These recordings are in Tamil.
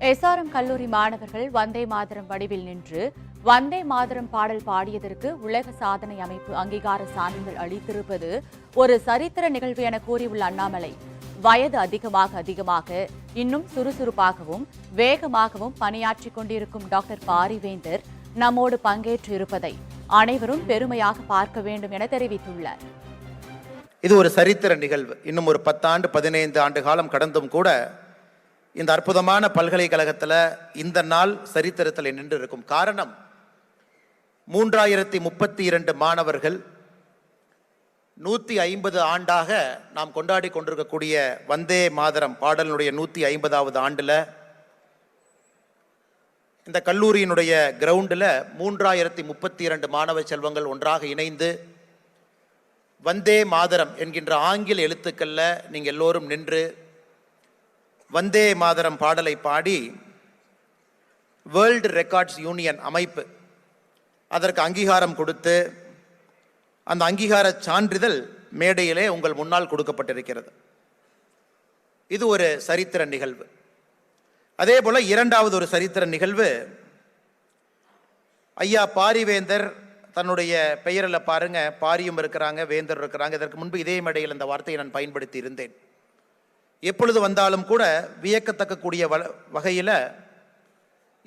எஸ்ஆர்எம் கல்லூரி மாணவர்கள் வந்தே மாதரம் வடிவில் நின்று வந்தே மாதரம் பாடல் பாடியதற்கு உலக சாதனை அமைப்பு அங்கீகார சான்றிதழ் அளித்திருப்பது ஒரு சரித்திர நிகழ்வு என கூறியுள்ள அண்ணாமலை. வயது அதிகமாக அதிகமாக இன்னும் சுறுசுறுப்பாகவும் வேகமாகவும் பணியாற்றிக் கொண்டிருக்கும் டாக்டர் பாரிவேந்தர் நம்மோடு பங்கேற்று இருப்பதை அனைவரும் பெருமையாக பார்க்க வேண்டும் என தெரிவித்துள்ளார். இது ஒரு சரித்திர நிகழ்வு. இன்னும் ஒரு பத்தாண்டு பதினைந்து ஆண்டு காலம் கடந்தும் கூட இந்த அற்புதமான பல்கலைக்கழகத்தில் இந்த நாள் சரித்திரத்தில் நின்று இருக்கும் காரணம் மூன்றாயிரத்தி முப்பத்தி இரண்டு மாணவர்கள் நூற்றி ஐம்பது ஆண்டாக நாம் கொண்டாடி கொண்டிருக்கக்கூடிய வந்தே மாதரம் பாடலினுடைய நூற்றி ஐம்பதாவது ஆண்டில் இந்த கல்லூரியினுடைய கிரவுண்டில் மூன்றாயிரத்தி முப்பத்தி இரண்டு மாணவ செல்வங்கள் ஒன்றாக இணைந்து வந்தே மாதரம் என்கின்ற ஆங்கில எழுத்துக்களில் நீங்கள் எல்லோரும் நின்று வந்தே மாதரம் பாடலை பாடி வேர்ல்டு ரெக்கார்ட்ஸ் யூனியன் அமைப்பு அதற்கு அங்கீகாரம் கொடுத்து அந்த அங்கீகார சான்றிதழ் மேடையிலே உங்கள் முன்னால் கொடுக்கப்பட்டிருக்கிறது. இது ஒரு சரித்திர நிகழ்வு. அதே போல் இரண்டாவது ஒரு சரித்திர நிகழ்வு ஐயா பாரிவேந்தர் தன்னுடைய பெயரில் பாருங்க பாரியும் இருக்கிறாங்க வேந்தர் இருக்கிறாங்க இதற்கு முன்பு இதே மேடையில் இந்த வார்த்தையை நான் பயன்படுத்தி இருந்தேன். எப்பொழுது வந்தாலும் கூட வியக்கத்தக்கக்கூடிய வ- வகையில்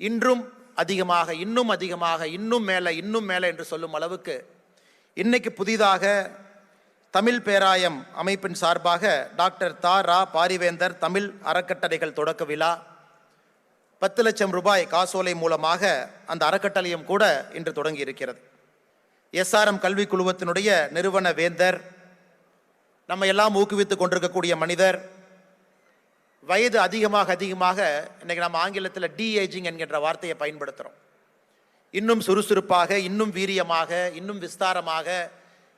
இன்றும் அதிகமாக இன்னும் அதிகமாக இன்னும் மேலே இன்னும் மேலே என்று சொல்லும் அளவுக்கு இன்னைக்கு புதிதாக தமிழ் பேராயம் அமைப்பின் சார்பாக டாக்டர் தா. ரா. பாரிவேந்தர் தமிழ் அறக்கட்டளைகள் தொடக்க விழா. பத்து லட்சம் ரூபாய் காசோலை மூலமாக அந்த அறக்கட்டளையும் கூட இன்று தொடங்கி இருக்கிறது எஸ்ஆர்எம் கல்வி குழுமத்தினுடைய நிறுவன வேந்தர் நம்ம எல்லாம் ஊக்குவித்துக் கொண்டிருக்கக்கூடிய மனிதர் வயது அதிகமாக அதிகமாக இன்றைக்கி நம்ம ஆங்கிலத்தில் டிஏஜிங் என்கின்ற வார்த்தையை பயன்படுத்துகிறோம் இன்னும் சுறுசுறுப்பாக இன்னும் வீரியமாக இன்னும் விஸ்தாரமாக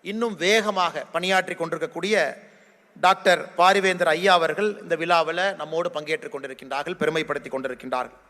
இன்னும் வேகமாக பணியாற்றி கொண்டிருக்கக்கூடிய டாக்டர் பாரிவேந்தர் ஐயா அவர்கள் இந்த விழாவில் நம்மோடு பங்கேற்றுக் கொண்டிருக்கின்றார்கள் பெருமைப்படுத்தி கொண்டிருக்கின்றார்கள்.